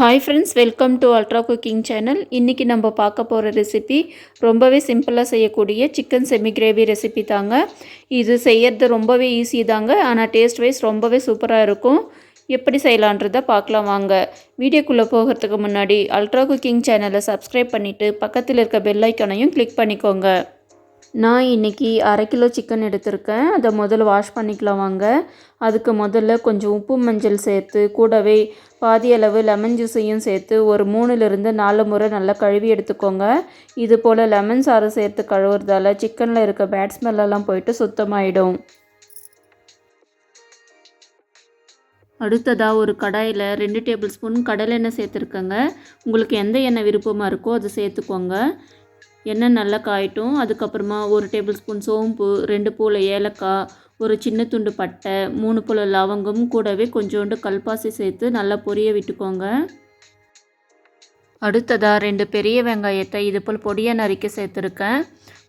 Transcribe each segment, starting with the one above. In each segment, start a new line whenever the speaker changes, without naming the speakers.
Hi friends welcome to ultra cooking channel இன்றைக்கி நம்ம பார்க்க போகிற ரெசிபி ரொம்பவே சிம்பிளாக செய்யக்கூடிய சிக்கன் செமி கிரேவி ரெசிபி தாங்க. இது செய்யறது ரொம்பவே ஈஸி தாங்க. ஆனால் டேஸ்ட் வைஸ் ரொம்பவே சூப்பராக இருக்கும். எப்படி செய்யலான்றதை பார்க்கலாம் வாங்க. வீடியோக்குள்ளே போகிறதுக்கு முன்னாடி அல்ட்ரா குக்கிங் சேனலை சப்ஸ்கிரைப் பண்ணிவிட்டு பக்கத்தில் இருக்க பெல்லைக்கனையும் கிளிக் பண்ணிக்கோங்க. நான் இன்றைக்கி அரை கிலோ சிக்கன் எடுத்திருக்கேன். அதை முதல்ல வாஷ் பண்ணிக்கலாம் வாங்க. அதுக்கு முதல்ல கொஞ்சம் உப்பு மஞ்சள் சேர்த்து கூடவே பாதி அளவு லெமன் ஜூஸையும் சேர்த்து ஒரு மூணுலேருந்து நாலு முறை நல்லா கழுவி எடுத்துக்கோங்க. இது போல் லெமன் சாறு சேர்த்து கழுவுறதால சிக்கனில் இருக்க பேட் ஸ்மெல்லாம் போயிட்டு சுத்தமாயிடும். அடுத்ததாக ஒரு கடாயில் ரெண்டு டேபிள் ஸ்பூன் கடலெண்ணெய் சேர்த்துருக்கேங்க. உங்களுக்கு எந்த எண்ணெய் விருப்பமாக இருக்கோ அதை சேர்த்துக்கோங்க. எண்ணெய் நல்லா காயட்டும். அதுக்கப்புறமா ஒரு டேபிள் ஸ்பூன் சோம்பு ரெண்டு பூல ஏலக்காய் ஒரு சின்ன துண்டு பட்டை மூணு பூல லவங்கம் கூடவே கொஞ்சோண்டு கல்பாசி சேர்த்து நல்லா பொரிய விட்டுக்கோங்க. அடுத்ததாக ரெண்டு பெரிய வெங்காயத்தை இது போல் பொடியை நறுக்கி சேர்த்துருக்கேன்.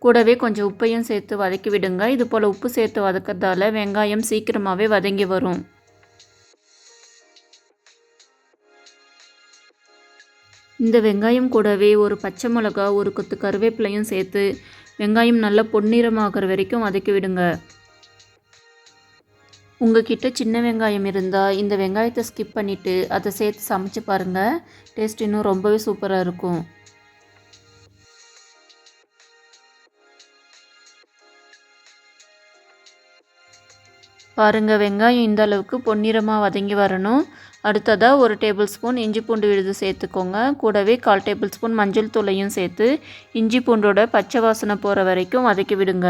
கூடவே கொஞ்சம் உப்பையும் சேர்த்து வதக்கி விடுங்க. இது போல் உப்பு சேர்த்து வதக்கிறதால வெங்காயம் சீக்கிரமாகவே வதங்கி வரும். இந்த வெங்காயம் கூடவே ஒரு பச்சை மிளகா ஒரு கொத்து கருவேப்பிலையும் சேர்த்து வெங்காயம் நல்லா பொன்னிறமாகிற வரைக்கும் வதக்கி விடுங்க. உங்ககிட்ட சின்ன வெங்காயம் இருந்தால் இந்த வெங்காயத்தை ஸ்கிப் பண்ணிவிட்டு அதை சேர்த்து சமைச்சு பாருங்கள் டேஸ்ட் இன்னும் ரொம்பவே சூப்பராக இருக்கும். பாருங்கள் வெங்காயம் இந்த அளவுக்கு பொன்னிறமாக வதங்கி வரணும். அடுத்ததாக ஒரு டேபிள் ஸ்பூன் இஞ்சி பூண்டு விழுது சேர்த்துக்கோங்க. கூடவே கால் டேபிள் ஸ்பூன் மஞ்சள் தூளையும் சேர்த்து இஞ்சி பூண்டோட பச்சை வாசனை போகிற வரைக்கும் வதக்கி விடுங்க.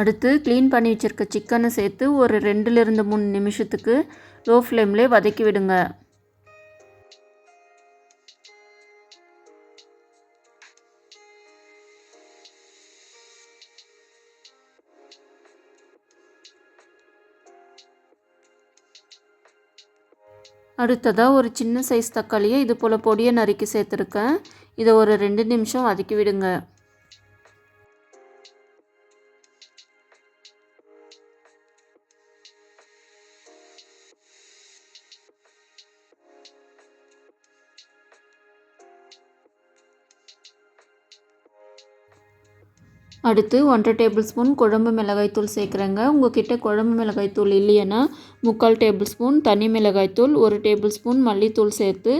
அடுத்து க்ளீன் பண்ணி வச்சுருக்க சிக்கனை சேர்த்து ஒரு ரெண்டுலேருந்து மூணு நிமிஷத்துக்கு லோ ஃப்ளேம்லேயே வதக்கி விடுங்க. அடுத்ததாக ஒரு சின்ன சைஸ் தக்காளியை இது போல் பொடியை நறுக்கி சேர்த்துருக்கேன். இதை ஒரு ரெண்டு நிமிஷம் வதக்கி விடுங்க. அடுத்து ஒன்றரை டேபிள் ஸ்பூன் குழம்பு மிளகாய்த்தூள் சேர்க்குறேங்க. உங்ககிட்ட குழம்பு மிளகாய்த்தூள் இல்லையன்னா முக்கால் டேபிள் ஸ்பூன் தனி மிளகாய்த்தூள் ஒரு டேபிள் ஸ்பூன் மல்லித்தூள் சேர்த்து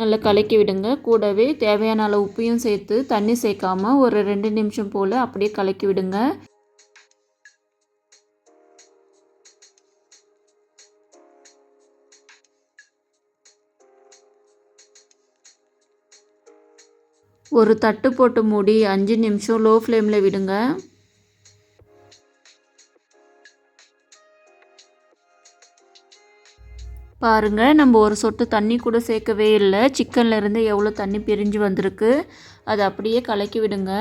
நல்லா கலக்கி விடுங்க. கூடவே தேவையான அளவு உப்பையும் சேர்த்து தண்ணி சேர்க்காமல் ஒரு ரெண்டு நிமிஷம் போல் அப்படியே கலக்கி விடுங்க. ஒரு தட்டு போட்டு மூடி அஞ்சு நிமிஷம் லோ ஃப்ளேமில் விடுங்க. பாருங்கள் நம்ம ஒரு சொட்டு தண்ணி கூட சேர்க்கவே இல்லை. சிக்கன்லேருந்து எவ்வளோ தண்ணி பிரிஞ்சு வந்திருக்கு அதை அப்படியே கலக்கி விடுங்க.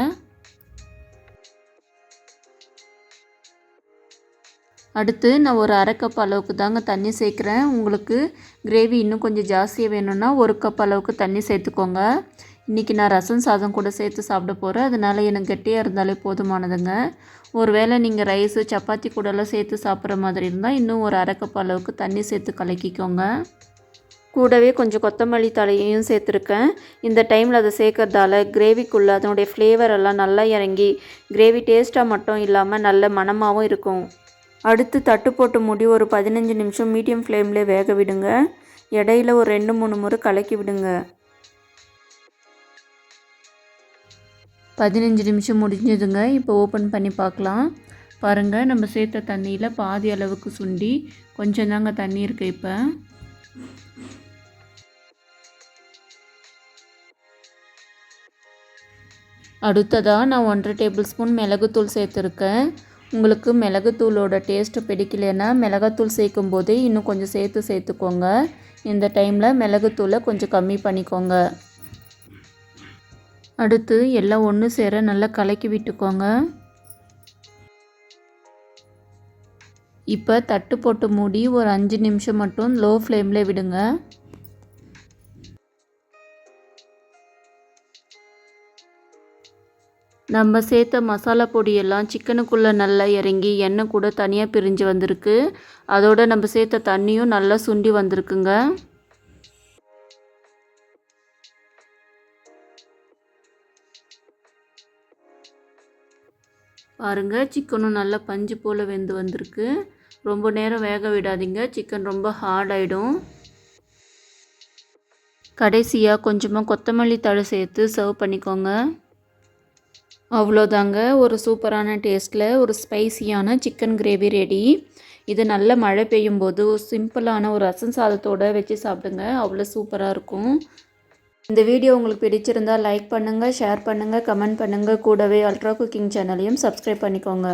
அடுத்து நான் ஒரு அரை கப் அளவுக்கு தாங்க தண்ணி சேர்க்குறேன். உங்களுக்கு கிரேவி இன்னும் கொஞ்சம் ஜாஸ்தியாக வேணும்னா ஒரு கப் அளவுக்கு தண்ணி சேர்த்துக்கோங்க. இன்றைக்கி நான் ரசம் சாதம் கூட சேர்த்து சாப்பிட போகிறேன் அதனால் எனக்கு கெட்டியாக இருந்தாலே போதுமானதுங்க. ஒரு வேளை நீங்கள் ரைஸு சப்பாத்தி கூடலாம் சேர்த்து சாப்பிட்ற மாதிரி இருந்தால் இன்னும் ஒரு அரை அளவுக்கு தண்ணி சேர்த்து கலக்கிக்கோங்க. கூடவே கொஞ்சம் கொத்தமல்லி தலையையும் சேர்த்துருக்கேன். இந்த டைமில் அதை சேர்க்கறதால கிரேவிக்குள்ளே அதனுடைய ஃப்ளேவர் எல்லாம் நல்லா இறங்கி கிரேவி டேஸ்ட்டாக மட்டும் இல்லாமல் நல்ல மணமாகவும் இருக்கும். அடுத்து தட்டு போட்டு மூடி ஒரு பதினஞ்சு நிமிஷம் மீடியம் ஃப்ளேம்லேயே வேக விடுங்க. இடையில ஒரு ரெண்டு மூணு முறை கலக்கி விடுங்க. பதினஞ்சு நிமிஷம் முடிஞ்சதுங்க. இப்போ ஓப்பன் பண்ணி பார்க்கலாம். பாருங்கள் நம்ம சேர்த்த தண்ணியில் பாதி அளவுக்கு சுண்டி கொஞ்சம் தாங்க தண்ணி இருக்குது இப்போ. அடுத்ததாக நான் ஒன்றரை டேபிள் ஸ்பூன் மிளகுத்தூள் சேர்த்துருக்கேன். உங்களுக்கு மிளகுத்தூளோட டேஸ்ட்டு பிடிக்கலன்னா மிளகாத்தூள் சேர்க்கும் போதே இன்னும் கொஞ்சம் சேர்த்து சேர்த்துக்கோங்க. இந்த டைமில் மிளகுத்தூளை கொஞ்சம் கம்மி பண்ணிக்கோங்க. அடுத்து எல்லாம் ஒன்று சேர நல்லா கலக்கி விட்டுக்கோங்க. இப்போ தட்டு போட்டு மூடி ஒரு அஞ்சு நிமிஷம் மட்டும் லோ ஃப்ளேமில் விடுங்க. நம்ம சேர்த்த மசாலா பொடியெல்லாம் சிக்கனுக்குள்ளே நல்லா இறங்கி எண்ணெய் கூட தனியாக பிரிஞ்சு வந்திருக்கு. அதோட நம்ம சேர்த்த தண்ணியும் நல்லா சுண்டி வந்திருக்குங்க. பாருங்கள் சிக்கனும் நல்லா பஞ்சு போல் வெந்து வந்திருக்கு. ரொம்ப நேரம் வேக விடாதீங்க சிக்கன் ரொம்ப ஹார்ட் ஆகிடும் கடைசியாக கொஞ்சமாக கொத்தமல்லி தழை சேர்த்து சர்வ் பண்ணிக்கோங்க. அவ்வளோதாங்க ஒரு சூப்பரான டேஸ்ட்டில் ஒரு ஸ்பைசியான சிக்கன் கிரேவி ரெடி இது நல்ல மழை பெய்யும் போது சிம்பிளான ஒரு ரசம் சாதத்தோடு வச்சு சாப்பிடுங்க அவ்வளோ சூப்பராக இருக்கும். இந்த வீடியோ உங்களுக்கு பிடிச்சிருந்தால் லைக் பண்ணுங்கள் ஷேர் பண்ணுங்கள் கமெண்ட் பண்ணுங்கள் கூடவே அல்ட்ரா குக்கிங் சேனலையும் சப்ஸ்கிரைப் பண்ணிக்கோங்க.